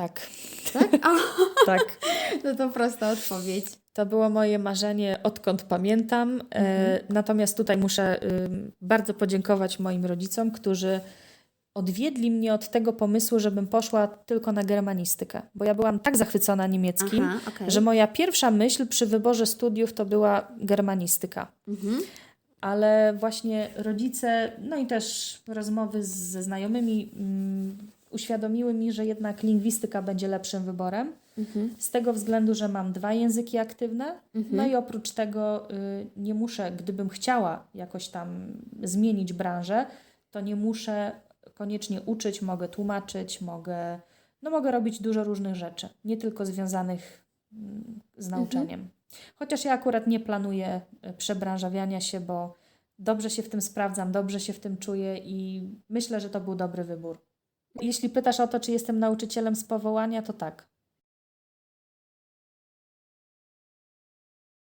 Tak, Tak? O, tak. no to prosta odpowiedź. To było moje marzenie odkąd pamiętam. E, natomiast tutaj muszę bardzo podziękować moim rodzicom, którzy odwiedli mnie od tego pomysłu, żebym poszła tylko na germanistykę. Bo ja byłam tak zachwycona niemieckim, Aha, okej. że moja pierwsza myśl przy wyborze studiów to była germanistyka. Mhm. Ale właśnie rodzice, no i też rozmowy z- ze znajomymi mm, uświadomiły mi, że jednak lingwistyka będzie lepszym wyborem. Mhm. Z tego względu, że mam dwa języki aktywne, Mhm. no i oprócz tego y, nie muszę, gdybym chciała jakoś tam zmienić branżę, to nie muszę koniecznie uczyć, mogę tłumaczyć, mogę, no mogę robić dużo różnych rzeczy, nie tylko związanych mm, z nauczaniem. Chociaż ja akurat nie planuję y, przebranżawiania się, bo dobrze się w tym sprawdzam, dobrze się w tym czuję i myślę, że to był dobry wybór. Jeśli pytasz o to, czy jestem nauczycielem z powołania, to tak.